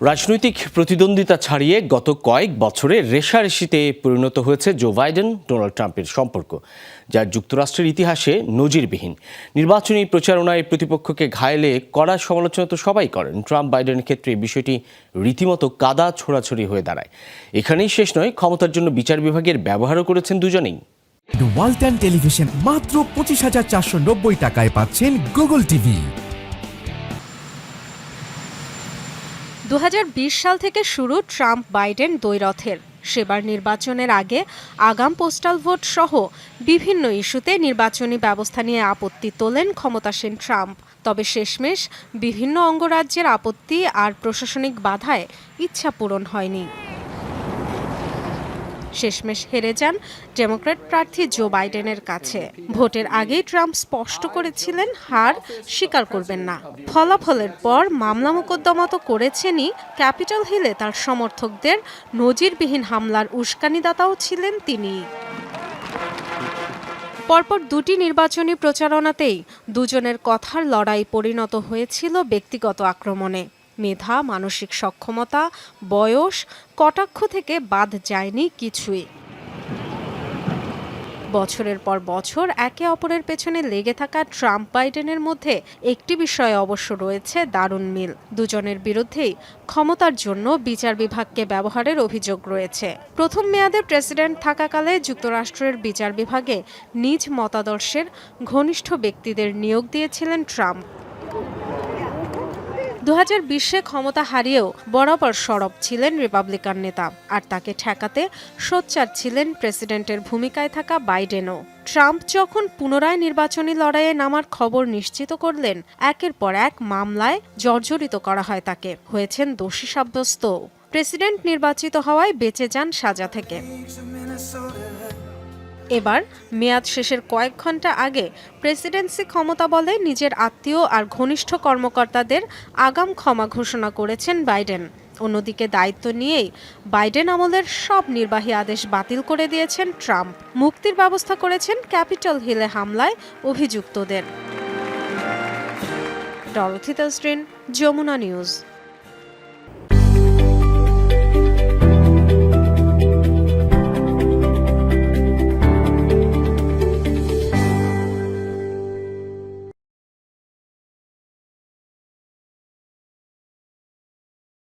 রাজনৈতিক প্রতিদ্বন্দ্বিতা ছাড়িয়ে গত কয়েক বছরে রেশারেশিতে পরিণত হয়েছে জো বাইডেন, ডোনাল্ড ট্রাম্পের সম্পর্ক, যা যুক্তরাষ্ট্রের ইতিহাসে নজিরবিহীন। নির্বাচনী প্রচারণায় প্রতিপক্ষকে ঘায়েলে কড়া সমালোচনা তো সবাই করেন। ট্রাম্প বাইডেনের ক্ষেত্রে বিষয়টি রীতিমতো কাদা ছোড়াছড়ি হয়ে দাঁড়ায়। এখানেই শেষ নয়, ক্ষমতার জন্য বিচার বিভাগের ব্যবহারও করেছেন দুজনেই। টেলিভিশন মাত্র পঁচিশ হাজার চারশো নব্বই টাকায় পাচ্ছেন গুগল টিভি দু হাজার বিশ সাল থেকে শুরু ট্রাম্প বাইডেন দ্বৈরথের। সেবার নির্বাচনের আগে আগাম পোস্টাল ভোট সহ বিভিন্ন ইস্যুতে নির্বাচনী ব্যবস্থা নিয়ে আপত্তি তোলেন ক্ষমতাসীন ট্রাম্প। তবে শেষমেশ বিভিন্ন অঙ্গরাজ্যের আপত্তি আর প্রশাসনিক বাধায় ইচ্ছা পূরণ হয়নি। শেষমেশ হেরে যান ডেমোক্র্যাট প্রার্থী জো বাইডেনের কাছে। ভোটের আগেই ট্রাম্প স্পষ্ট করেছিলেন, হার স্বীকার করবেন না। ফলাফলের পর মামলা মোকদ্দমা তো করেছেনই, ক্যাপিটাল হিলে তার সমর্থকদের নজিরবিহীন হামলার উস্কানিদাতাও ছিলেন তিনি। পরপর দুটি নির্বাচনী প্রচারণাতেই দুজনের কথার লড়াই পরিণত হয়েছিল ব্যক্তিগত আক্রমণে। মেধা, মানসিক সক্ষমতা, বয়স, কটাক্ষ থেকে বাদ যায়নি কিছুই। বছরের পর বছর একে অপরের পেছনে লেগে থাকা ট্রাম্প বাইডেনের মধ্যে একটি বিষয়ে অবশ্য রয়েছে দারুণ মিল। দুজনের বিরুদ্ধেই ক্ষমতার জন্য বিচার বিভাগকে ব্যবহারের অভিযোগ রয়েছে। প্রথম মেয়াদে প্রেসিডেন্ট থাকাকালে যুক্তরাষ্ট্রের বিচার বিভাগে নিজ মতাদর্শের ঘনিষ্ঠ ব্যক্তিদের নিয়োগ দিয়েছিলেন ট্রাম্প। দু হাজার বিশে ক্ষমতা হারিয়েও বরাবর সরব ছিলেন রিপাবলিকান নেতা। আর তাকে ঠেকাতে সোচ্চার ছিলেন প্রেসিডেন্টের ভূমিকায় থাকা বাইডেনও। ট্রাম্প যখন পুনরায় নির্বাচনী লড়াইয়ে নামার খবর নিশ্চিত করলেন, একের পর এক মামলায় জর্জরিত করা হয় তাকে, হয়েছেন দোষী সাব্যস্ত প্রেসিডেন্ট নির্বাচিত হওয়ায় বেঁচে যান সাজা থেকে। এবার মেয়াদ শেষের কয়েক ঘণ্টা আগে প্রেসিডেন্সি ক্ষমতা বলে নিজের আত্মীয় আর ঘনিষ্ঠ কর্মকর্তাদের আগাম ক্ষমা ঘোষণা করেছেন বাইডেন। অন্যদিকে দায়িত্ব নিয়েই বাইডেন আমলের সব নির্বাহী আদেশ বাতিল করে দিয়েছেন ট্রাম্প। মুক্তির ব্যবস্থা করেছেন ক্যাপিটাল হিলে হামলায় অভিযুক্তদের। Dorothy Tasrin, Jamuna news.